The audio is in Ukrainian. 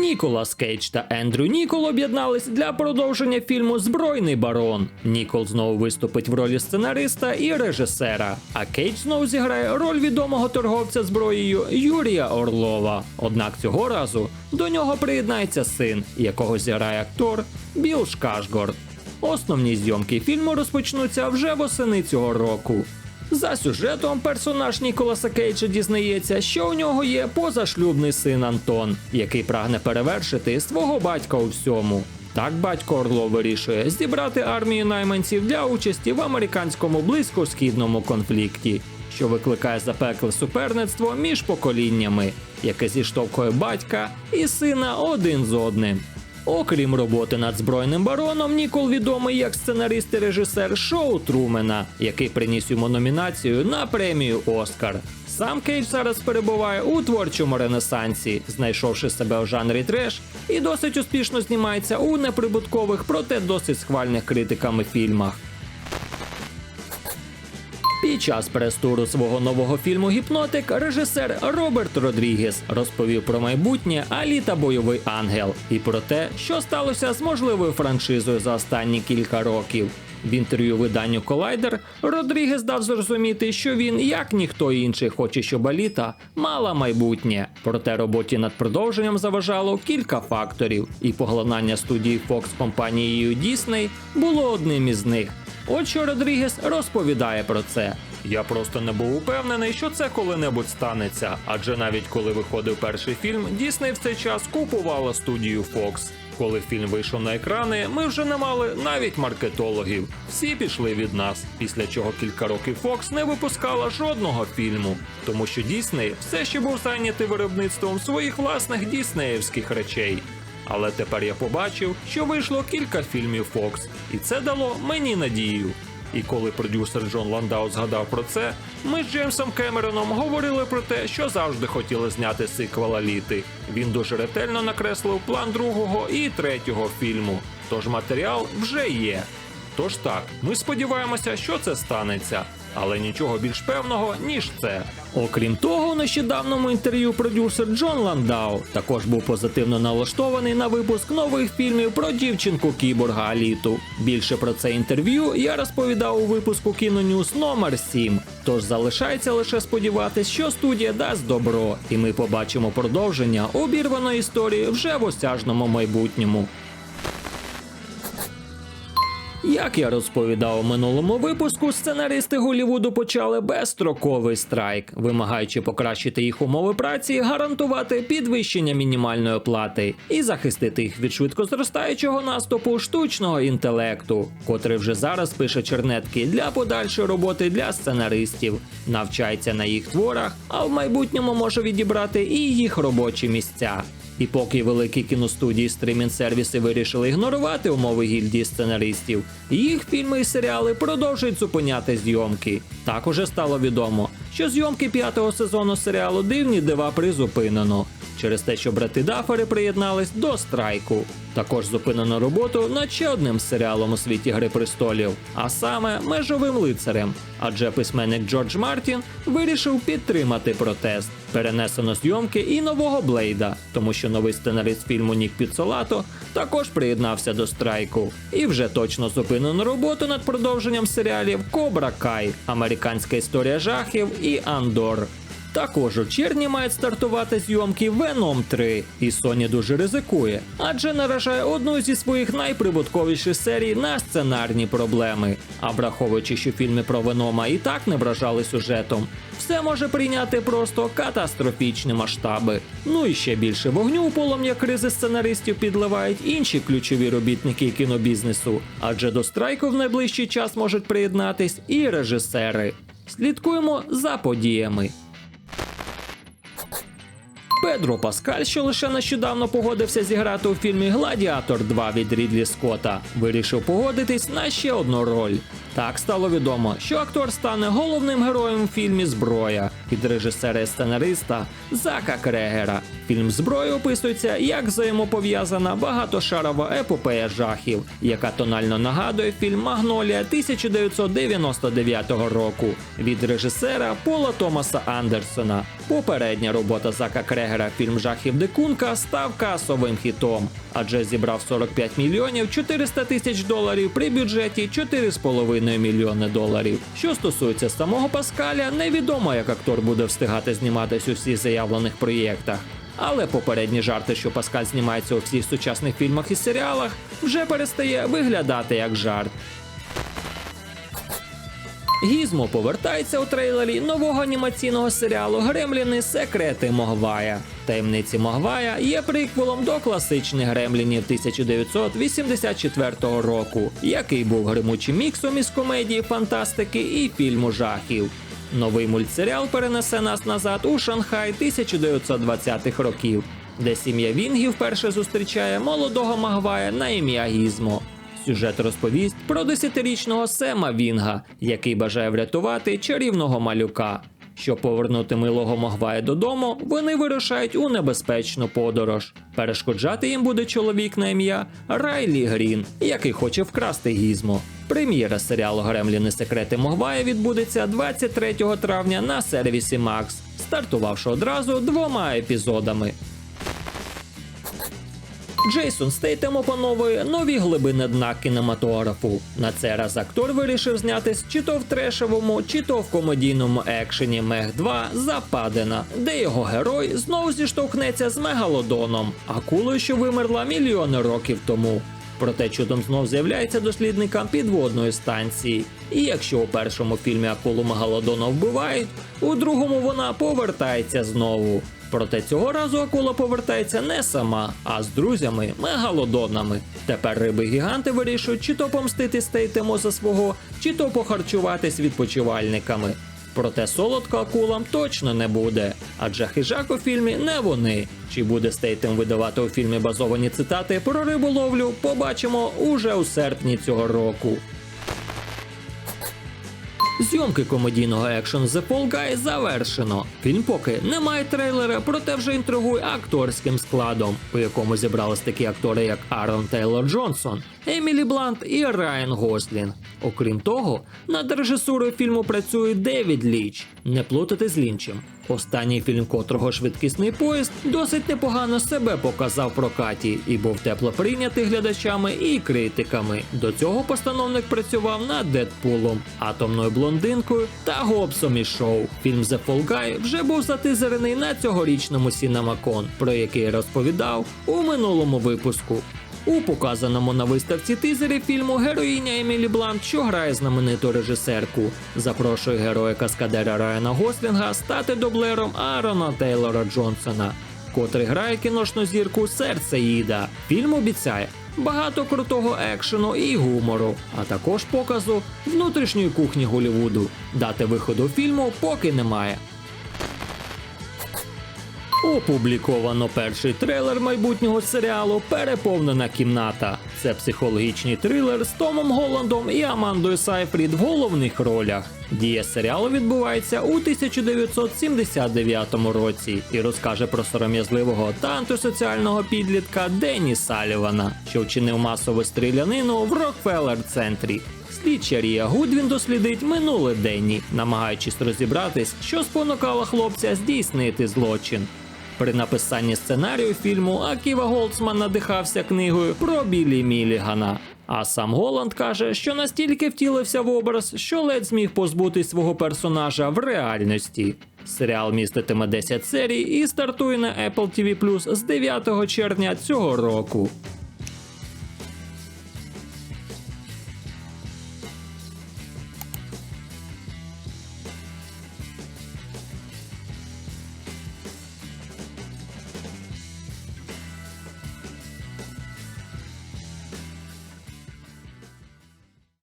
Ніколас Кейдж та Ендрю Нікол об'єднались для продовження фільму Збройний барон. Нікол знову виступить в ролі сценариста і режисера, а Кейдж знову зіграє роль відомого торговця зброєю Юрія Орлова. Однак цього разу до нього приєднається син, якого зіграє актор Біл Шкашгорд. Основні зйомки фільму розпочнуться вже восени цього року. За сюжетом персонаж Ніколаса Кейджа дізнається, що у нього є позашлюбний син Антон, який прагне перевершити свого батька у всьому. Так батько Орлов вирішує зібрати армію найманців для участі в американському близькосхідному конфлікті, що викликає запекле суперництво між поколіннями, яке зіштовхує батька і сина один з одним. Окрім роботи над збройним бароном, Нікол відомий як сценарист і режисер шоу Трумена, який приніс йому номінацію на премію Оскар. Сам Кейдж зараз перебуває у творчому ренесансі, знайшовши себе у жанрі треш, і досить успішно знімається у неприбуткових, проте досить схвальних критиками фільмах. Під час прес-туру свого нового фільму Гіпнотик режисер Роберт Родрігес розповів про майбутнє Аліта Бойовий ангел і про те, що сталося з можливою франшизою за останні кілька років. В інтерв'ю виданню Collider Родрігес дав зрозуміти, що він, як ніхто інший, хоче, щоб Аліта мала майбутнє. Проте роботі над продовженням заважало кілька факторів, і поглинання студії Fox компанією Disney було одним із них. От що Родрігес розповідає про це. Я просто не був упевнений, що це коли-небудь станеться. Адже навіть коли виходив перший фільм, Дісней в цей час купувала студію Fox. Коли фільм вийшов на екрани, ми вже не мали навіть маркетологів. Всі пішли від нас. Після чого кілька років Fox не випускала жодного фільму, тому що Дісней все ще був зайнятий виробництвом своїх власних діснеївських речей. Але тепер я побачив, що вийшло кілька фільмів Fox, і це дало мені надію. І коли продюсер Джон Ландау згадав про це, ми з Джеймсом Кемероном говорили про те, що завжди хотіли зняти сиквел Аліти. Він дуже ретельно накреслив план другого і третього фільму. Тож матеріал вже є. Тож так, ми сподіваємося, що це станеться, але нічого більш певного, ніж це. Окрім того, у нещодавному інтерв'ю продюсер Джон Ландау також був позитивно налаштований на випуск нових фільмів про дівчинку кіборга Аліту. Більше про це інтерв'ю я розповідав у випуску Кінонюс номер 7 Тож залишається лише сподіватись, що студія дасть добро, і ми побачимо продовження обірваної історії вже в осяжному майбутньому. Як я розповідав у минулому випуску, сценаристи Голлівуду почали безстроковий страйк, вимагаючи покращити їх умови праці, гарантувати підвищення мінімальної оплати і захистити їх від швидко зростаючого наступу штучного інтелекту, котрий вже зараз пише чернетки для подальшої роботи для сценаристів, навчається на їх творах, а в майбутньому може відібрати і їх робочі місця. І поки великі кіностудії стрімінг сервіси вирішили ігнорувати умови гільдії сценаристів, їх фільми і серіали продовжують зупиняти зйомки. Так уже стало відомо, що зйомки п'ятого сезону серіалу Дивні дива призупинено через те, що брати Дафери приєднались до страйку. Також зупинено роботу над ще одним серіалом у світі Гри престолів, а саме межовим лицарем. Адже письменник Джордж Мартін вирішив підтримати протест. Перенесено зйомки і нового Блейда, тому що новий сценарист фільму Нік Піцолато також приєднався до страйку. І вже точно зупинено роботу над продовженням серіалів Кобра Кай, Американська історія жахів і Андор. Також у червні мають стартувати зйомки Venom 3, і Sony дуже ризикує, адже наражає одну зі своїх найприбутковіших серій на сценарні проблеми. А враховуючи, що фільми про Венома і так не вражали сюжетом, все може прийняти просто катастрофічні масштаби. Ну і ще більше вогню у полум'я кризи сценаристів підливають інші ключові робітники кінобізнесу, адже до страйку в найближчий час можуть приєднатись і режисери. Слідкуємо за подіями. Педро Паскаль, що лише нещодавно погодився зіграти у фільмі Гладіатор 2 від Рідлі Скотта, вирішив погодитись на ще одну роль. Так стало відомо, що актор стане головним героєм у фільмі Зброя від режисера і сценариста Зака Крегера. Фільм Зброя описується як взаємопов'язана багатошарова епопея жахів, яка тонально нагадує фільм Магнолія 1999 року від режисера Пола Томаса Андерсона. Попередня робота Зака Крегера фільм жахів Дикунка став касовим хітом, адже зібрав 45 мільйонів 400 тисяч доларів при бюджеті 4,5 мільйони доларів. Що стосується самого Паскаля, невідомо, як актор буде встигати зніматись у всіх заявлених проєктах. Але попередні жарти, що Паскаль знімається у всіх сучасних фільмах і серіалах, вже перестає виглядати як жарт. Гізмо повертається у трейлері нового анімаційного серіалу Гремліни Секрети Могвая. Таємниці Могвая є приквелом до класичних гремлінів 1984 року, який був гримучим міксом із комедії, фантастики і фільму жахів. Новий мультсеріал перенесе нас назад у Шанхай 1920-х років, де сім'я Вінгів вперше зустрічає молодого Магвая на ім'я Гізмо. Сюжет розповість про десятирічного Сема Вінга, який бажає врятувати чарівного малюка. Щоб повернути милого Могвая додому, вони вирушають у небезпечну подорож. Перешкоджати їм буде чоловік на ім'я Райлі Грін, який хоче вкрасти гізмо. Прем'єра серіалу Гремліни Секрети Могвая відбудеться 23 травня на сервісі Max, стартувавши одразу двома епізодами. Джейсон Стейтем опановує нові глибини дна кінематографу. На цей раз актор вирішив знятись чи то в трешовому, чи то в комедійному екшені Мег 2 Западена, де його герой знову зіштовхнеться з мегалодоном, акулою, що вимерла мільйони років тому. Проте чудом знов з'являється дослідникам підводної станції. І якщо у першому фільмі акулу Мегалодона вбивають, у другому вона повертається знову. Проте цього разу акула повертається не сама, а з друзями мегалодонами. Тепер риби-гіганти вирішують, чи то помстити стейтему за свого, чи то похарчуватись відпочивальниками. Проте солодко акулам точно не буде, адже хижак у фільмі не вони. Чи буде Стейтем видавати у фільмі базовані цитати про риболовлю, побачимо уже у серпні цього року. Зйомки комедійного екшену The Fall Guy завершено. Фільм поки не має трейлера, проте вже інтригує акторським складом, у якому зібрались такі актори, як Арон Тейлор Джонсон, Емілі Блант і Райан Гослін. Окрім того, над режисурою фільму працює Девід Ліч. Не плутати з Лінчем. Останній фільм, котрого швидкісний поїзд досить непогано себе показав прокаті і був тепло прийнятий глядачами і критиками. До цього постановник працював над Дедпулом, атомною блондинкою та Гобсом із шоу. Фільм The Fall Guy вже був затизерений на цьогорічному Сінемакон, про який розповідав у минулому випуску. У показаному на виставці тизері фільму героїня Емілі Блант, що грає знамениту режисерку, запрошує героя каскадера Райана Гослінга стати дублером Аарона Тейлора Джонсона, котрий грає кіношну зірку Серце Їда. Фільм обіцяє багато крутого екшену і гумору, а також показу внутрішньої кухні Голівуду. Дати виходу фільму поки немає. Опубліковано перший трейлер майбутнього серіалу Переповнена кімната. Це психологічний трилер з Томом Голландом і Амандою Сайфрід в головних ролях. Дія серіалу відбувається у 1979 році і розкаже про сором'язливого та антисоціального підлітка Денні Салівана, що вчинив масову стрілянину в Рокфеллер-центрі. Слідча Рія Гудвін дослідить минуле Денні, намагаючись розібратись, що спонукало хлопця здійснити злочин. При написанні сценарію фільму Аківа Голдсман надихався книгою про Білі Мілігана. А сам Голланд каже, що настільки втілився в образ, що ледь зміг позбутись свого персонажа в реальності. Серіал міститиме 10 серій і стартує на Apple TV Plus з 9 червня цього року.